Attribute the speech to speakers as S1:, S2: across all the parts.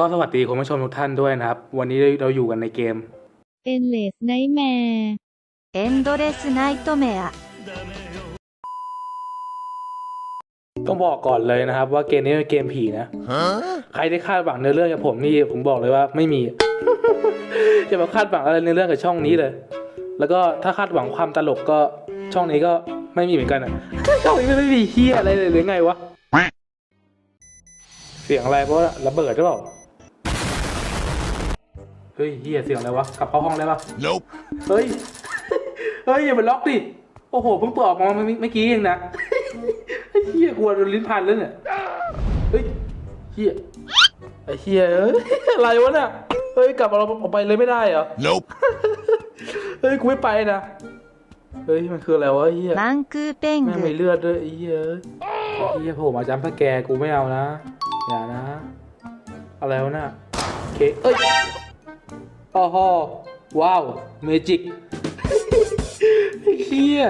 S1: ก็สวัสดีคุณผู้ชมทุกท่านด้วยนะครับ วันนี้เราอยู่กันในเกม
S2: Endless Nightmare
S3: Endless Nightmare
S1: ต้องบอกก่อนเลยนะครับ ว่าเกมนี้เป็นเกมผีนะ ใครได้คาดหวังในเรื่องกับผมนี่ผมบอกเลยว่าไม่มี อย่ามาคาดหวังอะไรในเรื่องกับช่องนี้เลย แล้วก็ถ้าคาดหวังความตลกก็ช่องนี้ก็ไม่มีเหมือนกันอะช่องนี้ไม่มีเฮียอะไรเลยหรือไงวะ เสียงอะไรเพราะระเบิดหรือเปล่า เฮ้ยเฮียเสียงอะไรวะ กลับเข้าห้องได้ปะเฮ้ย เฮ้ยอย่าไปล็อกดิ โอ้โหเพิ่งเปิดออกมาเมื่อกี้เองนะเฮียกลัวโดนลิ้นพันแล้วเนี่ย เฮ้ยเฮียไอเฮียเอ้ยอะไรวะเนี่ย เฮ้ยกลับเราออกไปเลยไม่ได้เหรอ
S4: nope
S1: เฮ้ยกูไม่ไปนะ เฮ้ยมันคืออะไรวะเฮีย
S3: มังคือเป้ง
S1: แม่มีเลือดด้วยเฮียเฮียโผล่มาจ้ำพระแกกูไม่เอานะ อย่านะ อะไรวะเนี่ยเคเอ้ย โอ้โหว้าวเมจิกไอ้เฮีย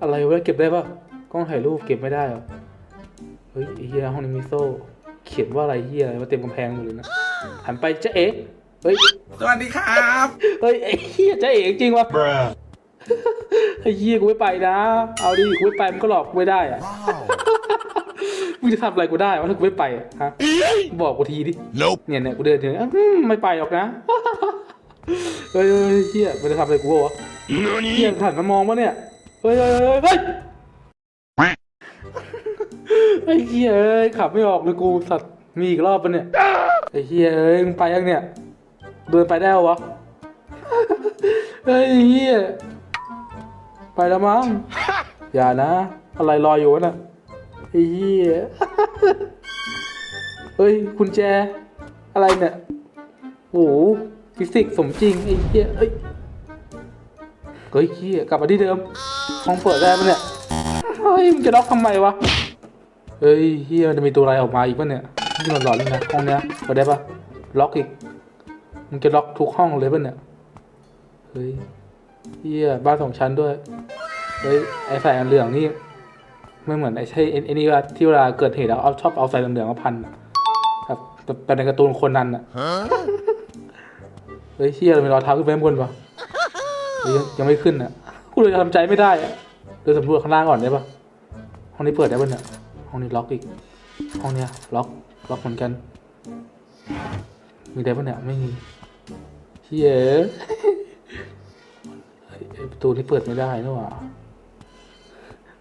S1: อะไรวะเก็บได้ปะกล้องถ่ายรูปเก็บไม่ได้เหรอเฮ้ยไอ้เฮียห้องนี้มีโซ่ เขียนว่าอะไรเฮียอะไรมาเต็มกำแพงหมดเลยนะหันไปเจ๊เอ๋เฮ้ย
S4: สวัสดีครับ
S1: เฮ้ยไอ้เฮียเจ๊เอ๋จริงวะ
S4: Bruh.
S1: ไอ้เฮียกูไม่ไปนะ เอาดิกูไม่ไปมันก็หลอกกูไม่ได้อะ
S4: Wow.
S1: มึงจะทำอะไรกูได้วะถ้ากูไม่ไปอะฮะบอกกูทีดิ
S4: Nope.
S1: เนี่ยเนี่ยกูเดินถึงอืมไม่ไปหรอกนะเฮ้ยเฮ้ยเฮียมันจะทำอะไรกูวะเฮีย
S4: Nani?
S1: หันมามองวะเนี่ยเฮ้ยเฮ้ยเฮ้ยเฮ้ยไอ้เฮียเอ้ยขับไม่ออกเลยกูสัตว์มีอีกรอบปะเนี่ยไอ้เฮียเอ้ยมึงไปยังเนี่ยเดินไปได้เหรอวะเฮ้ยเฮียไปแล้วมั้งอย่านะ อะไรลอยอยู่วะน่ะ ไอ้เฮียเฮ้ยกุญแจ อะไรเนี่ยโอ้โหฟิสิกส์สมจริง ไอ้เฮียเอ้ยเฮ้ยเฮียกลับมาที่เดิมห้องเปิดได้ปะเนี่ยเฮ้ยมึงจะล็อกทำไมวะเฮ้ยเฮียมันจะมีตัวอะไรออกมาอีกปะเนี่ยนี่มันหลอนเลยนะห้องเนี้ยเปิดได้ปะล็อกอีกมึงจะล็อกทุกห้องเลยปะเนี่ยเฮ้ยเฮียบ้านสองชั้นด้วยเฮ้ยไอ้สายเหลืองนี่ ไม่เหมือนไอ้ใช่ไอ้ไอ้นี่ว่าที่เวลาเกิดเหตุแล้วเอาชอบเอาสายเหลืองๆมาพันอะครับแต่แต่ในการ์ตูนคนนั้นอะ
S4: Huh?
S1: เฮ้ยเฮียเรามีรอยเท้าขึ้นไปข้างบนปะเฮ้ยยังยังไม่ขึ้นอะกูเลยทำใจไม่ได้อะเดินสำรวจข้างล่างก่อนได้ปะห้องนี้เปิดได้ปะเนี่ยห้องนี้ล็อกอีก ห้องเนี้ยล็อกล็อกเหมือนกัน มีได้ปะเนี่ยไม่มีเฮียเฮ้ยไอ้ประตูนี้เปิดไม่ได้นี่หว่า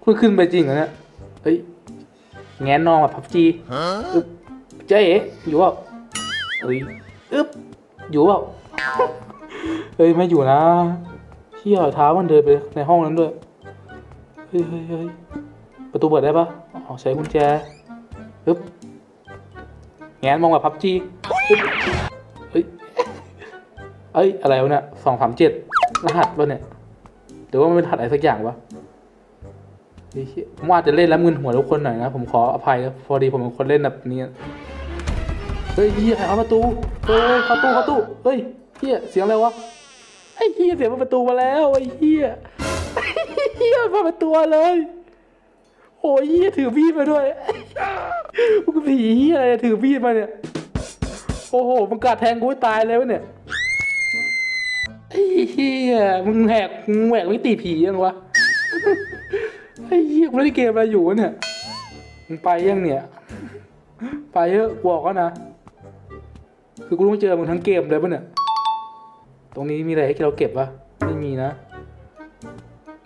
S1: คุณขึ้นไปจริงเหรอเนี่ยเฮ้ยแงนนองแบบพับจีอึ๊บเจ๊เอ๋อยู่เปล่าเฮ้ยอึ๊บอยู่เปล่าเฮ้ยไม่อยู่นะเที่ยวเท้ามันเดินไปในห้องนั้นด้วยเฮ้ยเฮ้ยเฮ้ยประตูเปิดได้ปะอ๋อใช้กุญแจอึ๊บแงนมองแบบพับจีเฮ้ยเอ้ยอะไรวะเนี่ยสองสามเจ็ดรหัสวะเนี่ยหรือว่ามันเป็นรหัสอะไรสักอย่างวะ ผมอาจจะเล่นแล้วมึนหัวทุกคนหน่อยนะ ผมขออภัยพอดีผมเป็นคนเล่นแบบนี้ เฮ้ยเฮียเอาประตู เฮ้ยเข้าตู้เข้าตู้เฮ้ยเฮียเสียงอะไรวะไอ้เฮียเสียงเปิดประตูมาแล้วไอ้เฮียเฮียเปิดประตูเลยโอ้ยเฮียถือมีดมาด้วยมึงผีเฮียอะไรถือมีดมาเนี่ย โอ้โหมึงกัดแทงกูตายเลยวะเนี่ยไอ้เฮียมึงแหกมึงแหวกมิติผียังวะ ไอ้เฮียกูเล่นเกมอะไรอยู่วะเนี่ยมึงไปยังเนี่ย ไปเถอะบอกก็นะ คือกูต้องเจอมึงทั้งเกมเลยปะเนี่ย ตรงนี้มีอะไรให้เราเก็บปะไม่มีนะ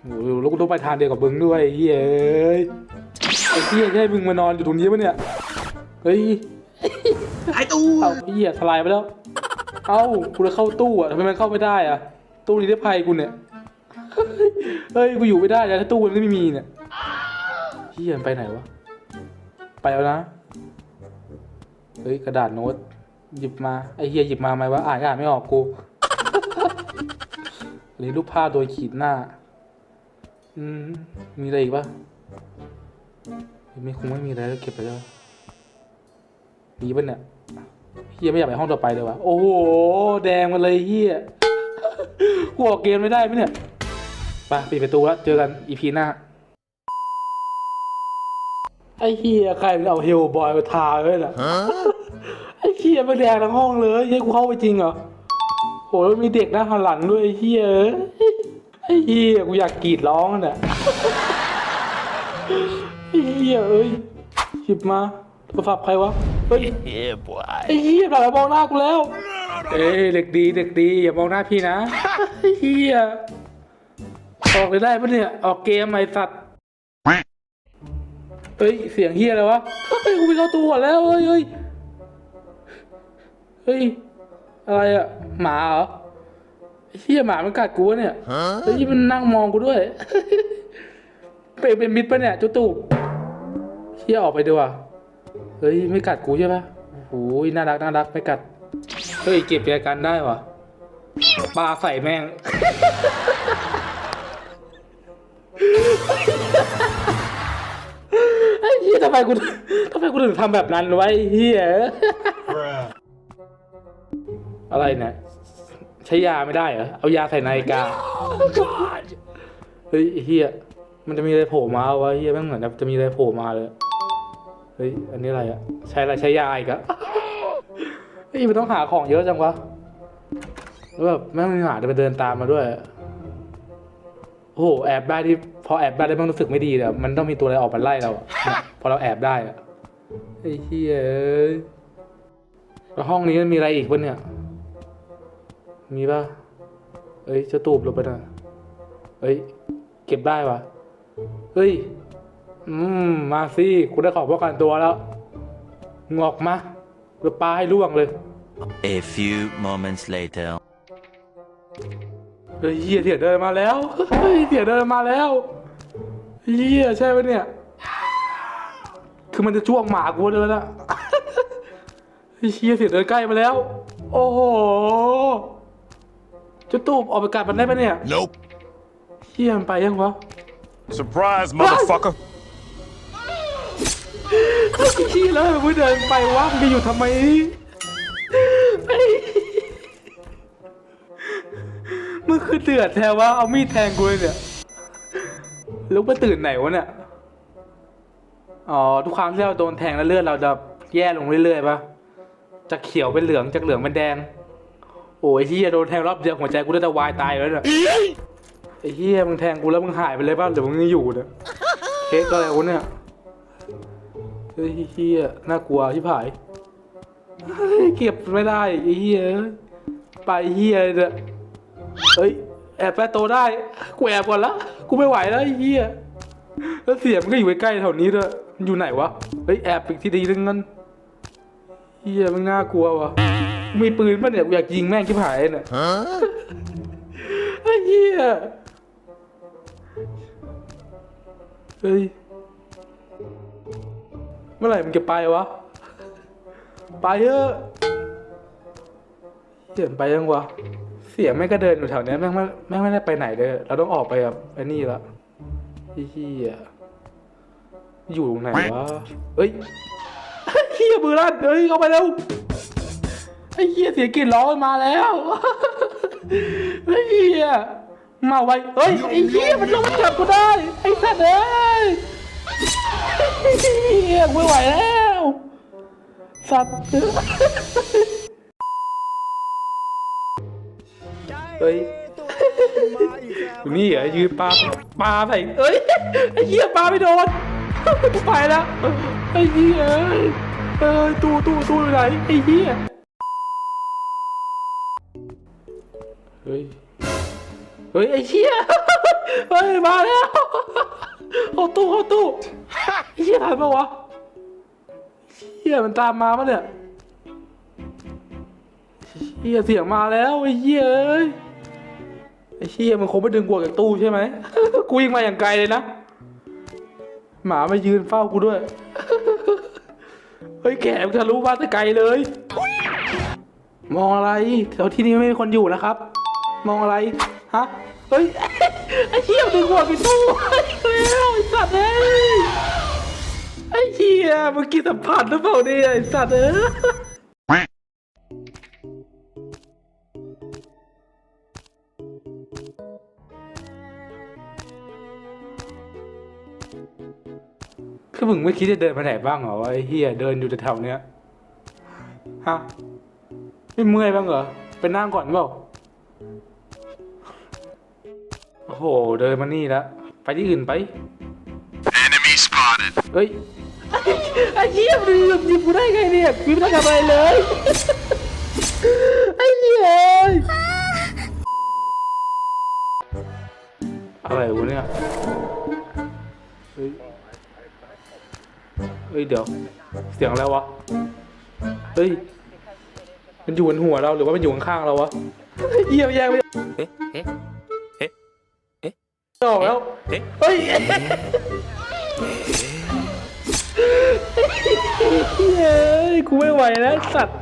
S1: โอ้โหแล้วกูต้องไปทางเดียวกับมึงด้วยไอ้เฮ้ยไอ้เหี้ยใช่มึงมานอนอยู่ตรงนี้ปะเนี่ย เฮ้ย
S4: ไอตู้
S1: เอาไอ้เหี้ยสลายไปแล้ว เอ้ากูจะเข้าตู้อะทำไมมันเข้าไม่ได้อะ ตู้นี้ได้ภัยกูเนี่ย เฮ้ย กูอยู่ไม่ได้แล้วถ้าตู้มันไม่มีเนี่ยเหี้ยมันไปไหนวะ ไปแล้วนะ เฮ้ย กระดาษโน้ต หยิบมา ไอ้เฮียหยิบมาไหมวะ อ่านก็อ่านไม่ออกกูหรือรูปภาพโดยขีดหน้า อืม มีอะไรอีกปะไม่คงไม่มีอะไรแล้วเก็บไปแล้วมีปะเนี่ยเฮียไม่อยากไปห้องต่อไปเลยวะโอ้โห แดงมาเลยเฮียกูออกเกมไม่ได้ไหมเนี่ย ไปปิดประตูแล้ว เจอกันอีพีหน้า ไอ้เฮียใครมันเอาเฮลบอยมาทาไว้น่ะ
S4: Huh?
S1: ไอ้เหี้ยมันแดงทั้งห้องเลยให้กูเข้าไปจริงเหรอโหแล้วมีเด็กหน้าหันหลังด้วยไอ้เหี้ยเอ้ยไอ้เหี้ยกูอยากกรีดร้องอะเนี่ยไอ้เหี้ยเอ้ยหยิบมาโทรศัพท์ใครวะเฮ้ยไอ้เหี้ยหลังมองหน้ากูแล้ว เอ้ยเด็กดีเด็กดีอย่ามองหน้าพี่นะไอ้เหี้ย ออกเลยได้ปะเนี่ย ออกเกมไอสัตว์เฮ้ย เสียงเหี้ยอะไรวะ เฮ้ยกูไปเข้าตัวก่อนแล้วเฮ้ยเฮ้ยเฮ้ย อะไรอะหมาเหรอเหี้ยหมามันกัดกูวะเนี่ยเฮ้ยมันนั่งมองกูด้วย เป็นเป็นมิดปะเนี่ยจุตูเหี้ยออกไปดีกว่าเฮ้ยไม่กัดกูใช่ปะโอ้โหน่ารักน่ารักไม่กัด เฮ้ยเก็บแจกันได้วะปลาใส่แม่ง ไอ้เหี้ยทำไมกูทำไมกูถึงทำแบบนั้นไวะไอ้เหี้ยอะไรเนี่ยใช้ยาไม่ได้เหรอ เอายาใส่นาฬิกาเฮ้ยไอ้เหี้ยมันจะมีอะไรโผล่มาวะไอ้เหี้ยแม่งเหมือนจะมีอะไรโผล่มาเลย เฮ้ย อันนี้อะไรอะใช้อะไรใช้ยาอีกอะเฮ้ยมันต้องหาของเยอะจังวะแล้วแบบแม่งมีหมาเดินไปเดินตามมาด้วย โอ้โห แอบได้ที่พ อแอบได้แล้วมันรู้สึกไม่ดีเลยอะมันต้องมีตัวอะไรออกมาไล่เราอะเนี่ยพอเราแอบได้อะไอ้เหี้ยเอ้ยแล้วห้องนี้มันมีอะไรอีกปะเนี่ย มีปะเอ้ยเจะตูบลงไปหน่อยเอ้ย เก็บได้ปะเฮ้ย อืม มาสิกูได้ของป้องกันตัวแล้ว งอกมาเดี๋ยวปลาให้ล่วงเลย
S5: A few moments later.
S1: เฮ้ยเฮียเถียเดินมาแล้ว เฮ้ยเถียเดินมาแล้ว เฮียใช่ปะเนี่ย คือมันจะจ้วงหมากูเลยนะเฮ้ยเฮียเถียเดินใกล้มาแล้ว โอ้โหจะตูบออกไปกัดมันได้ปะเนี่ย
S6: Nope.
S1: เฮียมันไปยังวะ
S6: Surprise, motherfucker.
S1: เฮ้ยเฮียแล้วมึงเดินไปวะมึงจะอยู่ทำไมเฮ้ยมึงคือเดือดแท้วะเอามีดแทงกูเลยเนี่ย ลุกไปตื่นไหนวะเนี่ย อ๋อ ทุกครั้งที่เราโดนแทงแล้วเลือดเราจะแย่ลงเรื่อยๆปะจากเขียวเป็นเหลืองจากเหลืองเป็นแดง โอ้ยเฮียโดนแทงรอบเดียวหัวใจกูจะวายตายแล้วเนี่ยไอ้เฮียมึงแทงกูแล้วมึงหายไปเลยป่ะหรือมึงยังอยู่เนี่ยเค้กอะไรวะเนี่ยเฮ้ยเฮียน่ากลัวที่ผายเก็บไม่ได้ไอ้เฮียไปเฮียเนี่ยเฮ้ยแอบแปะโตได้กูแอบก่อนละ กูไม่ไหวแล้วไอ้เฮียแล้วเสียมันก็อยู่ใกล้ๆแถวนี้ด้วยมันอยู่ไหนวะ เฮ้ยแอบอีกทีดีนึงงั้นเฮียมันน่ากลัววะมีปืนป่ะเนี่ยกูอยากยิงแม่งชิบหายเนี่ยไอ้เฮียเฮ้ย เมื่อไหร่มันจะไปวะ ไปเถอะเสียงไปยังวะ เสียงแม่งก็เดินอยู่แถวเนี้ยแม่งไม่แม่งไม่ได้ไปไหนเลย เราต้องออกไปแบบไอ้นี่ละเฮียอยู่ตรงไหนวะเฮ้ยเฮียมือลั่นเฮ้ยเข้าไปแล้วไอ้เฮียเสียงกรีดร้องมาแล้วไอ้เฮียมาไวเฮ้ยไอ้เฮียมันลงมาจับกูได้ไอ้สัตว์เอ้ยไอ้เฮียไม่ไหวแล้วสัตว์ เฮ้ยอยู่นี่เหรอยืนปลาปลาใส่เอ้ยไอ้เหี้ยปลาไม่โดนกูไปแล้วไอ้เหี้ยเอ้ยเอ้ยตู้ตู้ตู้ไหนไอ้เหี้ยเฮ้ยเฮ้ยไอ้เหี้ยเฮ้ยมาแล้วเข้าตู้เข้าตู้ไอ้เหี้ยทันปะวะเหี้ยมันตามมาปะเนี่ยเหี้ยเสียงมาแล้วไอ้เหี้ยเอ้ย อ้เชี่ยมันคงไม่ดึงกวจากตู้ใช่ไหม กูยิงมาอย่างไกลเลยนะ หมามายืนเฝ้ากูด้วย เฮ้ยแกมนทะลุบ้านแต่ไกลเลย มองอะไรแถวที่นี้ไม่มีคนอยู่นะครับ มองอะไร ฮะ เฮ้ย ไอ้เชี่ยดึงกวจากตู้แล้วไอ้สัตว์เอ้ยไอ้เชี่ยเมื่อกี้สัมผัสหรือเปล่าเนี่ยไอ้สัตว์เอ้ย มึงไม่คิดจะเดินไปไหนบ้างเหรอวะไอ้เฮียเดินอยู่แต่แถวเนี้ยฮะไม่เมื่อยบ้างเหรอไปนั่งก่อนเปล่าโอ้โหเดินมานี่แล้วไปที่อื่นไป
S6: Enemy spotted.
S1: เฮ้ยไอ้เหี้ยมันหยุดยิงกูได้ไงเนี่ยกูไม่ได้ทำอะไรเลยไอ้เหี้ยอะไรวะเนี่ย เฮ้ยเดี๋ยว เสียงอะไรวะ เฮ้ย มันอยู่บนหัวเราหรือว่ามันอยู่ข้างๆเราวะเหี้ยแยกไม่
S5: เอ๊ะเอ๊ะเอ๊ะเอ๊ะ
S1: ออกแล้ว
S5: เอ๊ะ
S1: เฮ้ยเฮ้ยกูไม่ไหวแล้วสัตว์